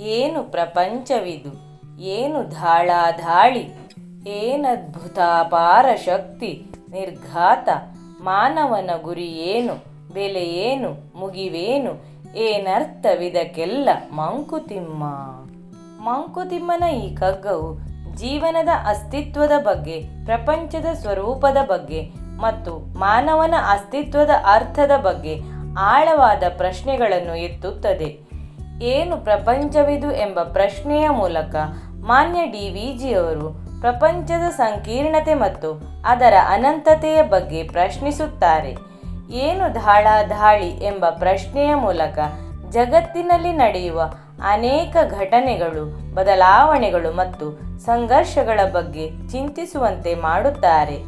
ಏನು ಪ್ರಪಂಚವಿದು, ಏನು ಧಾಳಾಧಾಳಿ ಏನದ್ಭುತಾಪಾರ ಶಕ್ತಿ, ನಿರ್ಘಾತ ಮಾನವನ ಗುರಿ ಏನು, ಬೆಲೆ ಏನು, ಮುಗಿವೇನು, ಏನರ್ಥವಿದಕ್ಕೆಲ್ಲ ಮಂಕುತಿಮ್ಮ. ಮಂಕುತಿಮ್ಮನ ಈ ಕಗ್ಗವು ಜೀವನದ ಅಸ್ತಿತ್ವದ ಬಗ್ಗೆ, ಪ್ರಪಂಚದ ಸ್ವರೂಪದ ಬಗ್ಗೆ ಮತ್ತು ಮಾನವನ ಅಸ್ತಿತ್ವದ ಅರ್ಥದ ಬಗ್ಗೆ ಆಳವಾದ ಪ್ರಶ್ನೆಗಳನ್ನು ಎತ್ತುತ್ತದೆ. ಏನು ಪ್ರಪಂಚವಿದು ಎಂಬ ಪ್ರಶ್ನೆಯ ಮೂಲಕ ಮಾನ್ಯ ಡಿ ವಿ ಜಿಯವರು ಪ್ರಪಂಚದ ಸಂಕೀರ್ಣತೆ ಮತ್ತು ಅದರ ಅನಂತತೆಯ ಬಗ್ಗೆ ಪ್ರಶ್ನಿಸುತ್ತಾರೆ. ಏನು ಧಾಳಾಧಾಳಿ ಎಂಬ ಪ್ರಶ್ನೆಯ ಮೂಲಕ ಜಗತ್ತಿನಲ್ಲಿ ನಡೆಯುವ ಅನೇಕ ಘಟನೆಗಳು, ಬದಲಾವಣೆಗಳು ಮತ್ತು ಸಂಘರ್ಷಗಳ ಬಗ್ಗೆ ಚಿಂತಿಸುವಂತೆ ಮಾಡುತ್ತಾರೆ.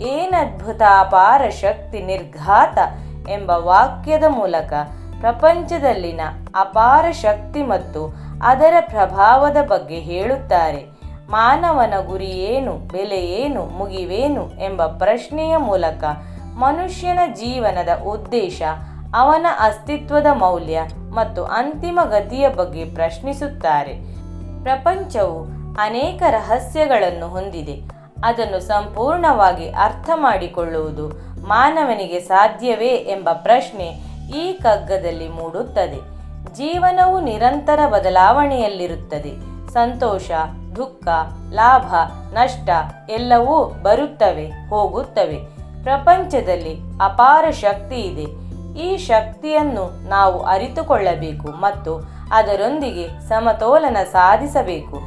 ಏನದ್ಭುತ ಅಪಾರ ಶಕ್ತಿ ನಿರ್ಘಾತ ಎಂಬ ವಾಕ್ಯದ ಮೂಲಕ ಪ್ರಪಂಚದಲ್ಲಿನ ಅಪಾರ ಶಕ್ತಿ ಮತ್ತು ಅದರ ಪ್ರಭಾವದ ಬಗ್ಗೆ ಹೇಳುತ್ತಾರೆ. ಮಾನವನ ಗುರಿ ಏನು, ಬೆಲೆ ಏನು, ಮುಗಿವೇನು ಎಂಬ ಪ್ರಶ್ನೆಯ ಮೂಲಕ ಮನುಷ್ಯನ ಜೀವನದ ಉದ್ದೇಶ, ಅವನ ಅಸ್ತಿತ್ವದ ಮೌಲ್ಯ ಮತ್ತು ಅಂತಿಮ ಗತಿಯ ಬಗ್ಗೆ ಪ್ರಶ್ನಿಸುತ್ತಾರೆ. ಪ್ರಪಂಚವು ಅನೇಕ ರಹಸ್ಯಗಳನ್ನು ಹೊಂದಿದೆ. ಅದನ್ನು ಸಂಪೂರ್ಣವಾಗಿ ಅರ್ಥ ಮಾಡಿಕೊಳ್ಳುವುದು ಮಾನವನಿಗೆ ಸಾಧ್ಯವೇ ಎಂಬ ಪ್ರಶ್ನೆ ಈ ಕಗ್ಗದಲ್ಲಿ ಮೂಡುತ್ತದೆ. ಜೀವನವು ನಿರಂತರ ಬದಲಾವಣೆಯಲ್ಲಿರುತ್ತದೆ. ಸಂತೋಷ, ದುಃಖ, ಲಾಭ, ನಷ್ಟ ಎಲ್ಲವೂ ಬರುತ್ತವೆ, ಹೋಗುತ್ತವೆ. ಪ್ರಪಂಚದಲ್ಲಿ ಅಪಾರ ಶಕ್ತಿ ಇದೆ. ಈ ಶಕ್ತಿಯನ್ನು ನಾವು ಅರಿತುಕೊಳ್ಳಬೇಕು ಮತ್ತು ಅದರೊಂದಿಗೆ ಸಮತೋಲನ ಸಾಧಿಸಬೇಕು.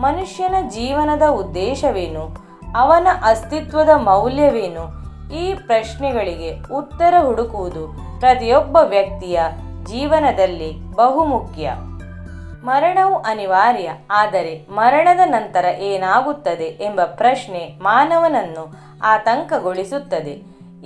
ಮನುಷ್ಯನ ಜೀವನದ ಉದ್ದೇಶವೇನು? ಅವನ ಅಸ್ತಿತ್ವದ ಮೌಲ್ಯವೇನು? ಈ ಪ್ರಶ್ನೆಗಳಿಗೆ ಉತ್ತರ ಹುಡುಕುವುದು ಪ್ರತಿಯೊಬ್ಬ ವ್ಯಕ್ತಿಯ ಜೀವನದಲ್ಲಿ ಬಹುಮುಖ್ಯ. ಮರಣವು ಅನಿವಾರ್ಯ, ಆದರೆ ಮರಣದ ನಂತರ ಏನಾಗುತ್ತದೆ ಎಂಬ ಪ್ರಶ್ನೆ ಮಾನವನನ್ನು ಆತಂಕಗೊಳಿಸುತ್ತದೆ.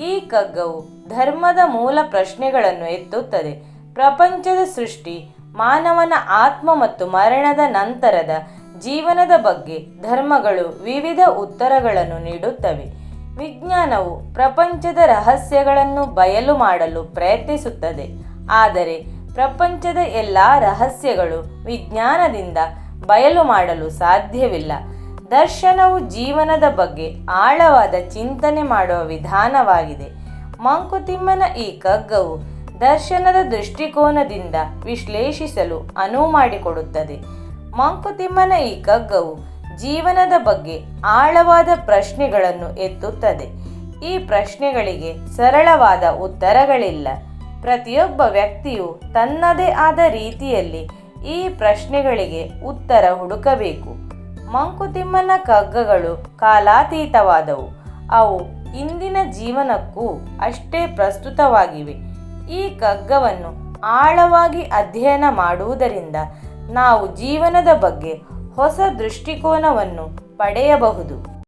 ಈ ಕಗ್ಗವು ಧರ್ಮದ ಮೂಲ ಪ್ರಶ್ನೆಗಳನ್ನು ಎತ್ತುತ್ತದೆ. ಪ್ರಪಂಚದ ಸೃಷ್ಟಿ, ಮಾನವನ ಆತ್ಮ ಮತ್ತು ಮರಣದ ನಂತರದ ಜೀವನದ ಬಗ್ಗೆ ಧರ್ಮಗಳು ವಿವಿಧ ಉತ್ತರಗಳನ್ನು ನೀಡುತ್ತವೆ. ವಿಜ್ಞಾನವು ಪ್ರಪಂಚದ ರಹಸ್ಯಗಳನ್ನು ಬಯಲು ಮಾಡಲು ಪ್ರಯತ್ನಿಸುತ್ತದೆ. ಆದರೆ ಪ್ರಪಂಚದ ಎಲ್ಲ ರಹಸ್ಯಗಳು ವಿಜ್ಞಾನದಿಂದ ಬಯಲು ಮಾಡಲು ಸಾಧ್ಯವಿಲ್ಲ. ದರ್ಶನವು ಜೀವನದ ಬಗ್ಗೆ ಆಳವಾದ ಚಿಂತನೆ ಮಾಡುವ ವಿಧಾನವಾಗಿದೆ. ಮಂಕುತಿಮ್ಮನ ಈ ಕಗ್ಗವು ದರ್ಶನದ ದೃಷ್ಟಿಕೋನದಿಂದ ವಿಶ್ಲೇಷಿಸಲು ಅನುವು ಮಾಡಿಕೊಡುತ್ತದೆ. ಮಂಕುತಿಮ್ಮನ ಈ ಕಗ್ಗವು ಜೀವನದ ಬಗ್ಗೆ ಆಳವಾದ ಪ್ರಶ್ನೆಗಳನ್ನು ಎತ್ತುತ್ತದೆ. ಈ ಪ್ರಶ್ನೆಗಳಿಗೆ ಸರಳವಾದ ಉತ್ತರಗಳಿಲ್ಲ. ಪ್ರತಿಯೊಬ್ಬ ವ್ಯಕ್ತಿಯು ತನ್ನದೇ ಆದ ರೀತಿಯಲ್ಲಿ ಈ ಪ್ರಶ್ನೆಗಳಿಗೆ ಉತ್ತರ ಹುಡುಕಬೇಕು. ಮಂಕುತಿಮ್ಮನ ಕಗ್ಗಗಳು ಕಾಲಾತೀತವಾದವು. ಅವು ಇಂದಿನ ಜೀವನಕ್ಕೂ ಅಷ್ಟೇ ಪ್ರಸ್ತುತವಾಗಿವೆ. ಈ ಕಗ್ಗವನ್ನು ಆಳವಾಗಿ ಅಧ್ಯಯನ ಮಾಡುವುದರಿಂದ ನಾವು ಜೀವನದ ಬಗ್ಗೆ ಹೊಸ ದೃಷ್ಟಿಕೋನವನ್ನು ಪಡೆಯಬಹುದು.